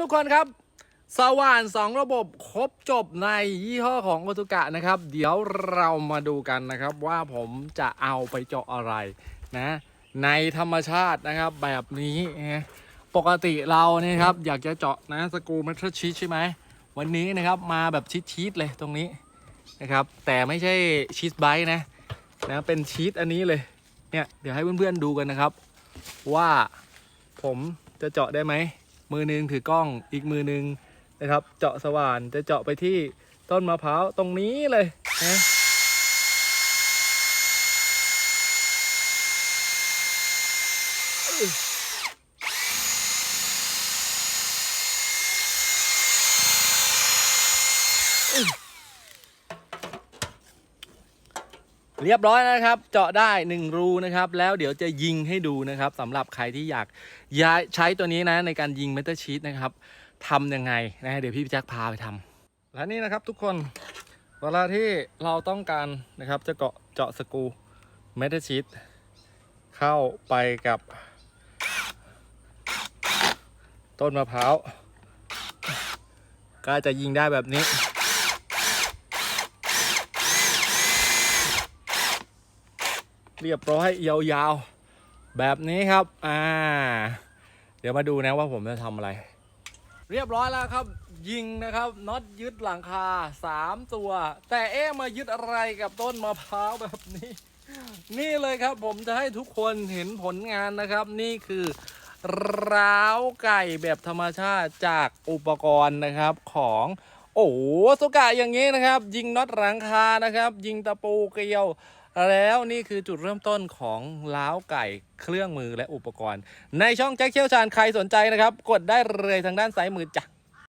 ทุกคนครับ สว่าน 2 ระบบครบจบในยี่ห้อของโอตุกะนะครับ เดี๋ยวเรามาดูกันนะครับว่าผมจะเอาไปเจาะอะไรนะในธรรมชาตินะครับแบบนี้ปกติเราเนี่ยครับอยากจะเจาะนะสกูเมทัลชีสใช่ไหมวันนี้นะครับมาแบบชีสๆเลยตรงนี้นะครับแต่ไม่ใช่ชีสไบต์นะนะเป็นชีสอันนี้เลยเนี่ยเดี๋ยวให้เพื่อนๆดูกันนะครับ ว่าผมจะเจาะได้ไหม มือหนึงถือกล้องอีกมือหนึงนะครับ เจาะสว่านจะเจาะไปที่ต้นมะพร้าวตรงนี้เลยนะ เรียบร้อยนะครับ เจาะได้หนึ่งรูนะครับ แล้วเดี๋ยวจะยิงให้ดูนะครับสำหรับใครที่อยากย้ายใช้ตัวนี้นะในการยิงเมทัลชีตนะครับทำยังไงนะเดี๋ยวพี่แจ็คพาไปทำและนี่นะครับทุกคนเวลาที่เราต้องการนะครับจะเกาะเจาะสกูเมทัลชีตเข้าไปกับ ต้นมะพร้าวก็จะยิงได้แบบนี้ เรียบร้อยยาวๆ แบบนี้ครับ อ่า เดี๋ยวมาดูนะว่าผมจะทำอะไร เรียบร้อยแล้วครับ ยิงนะครับน็อตยึดหลังคา 3 ตัว แต่เอ๊มายึดอะไรกับต้นมะพร้าวแบบนี้ นี่เลยครับผมจะให้ทุกคนเห็นผลงานนะครับ นี่คือร้าวไก่แบบธรรมชาติจากอุปกรณ์นะครับของโอ้โหสุกะอย่างนี้นะครับ ยิงน็อตหลังคานะครับ ยิงตะปูเกลียว แล้วนี่คือจุดเริ่มต้นของล้าวไก่เครื่องมือและอุปกรณ์ ในช่องแจ็คเชี่ยวชาญใครสนใจนะครับ กดได้เลยทางด้านซ้ายมือจ้ะ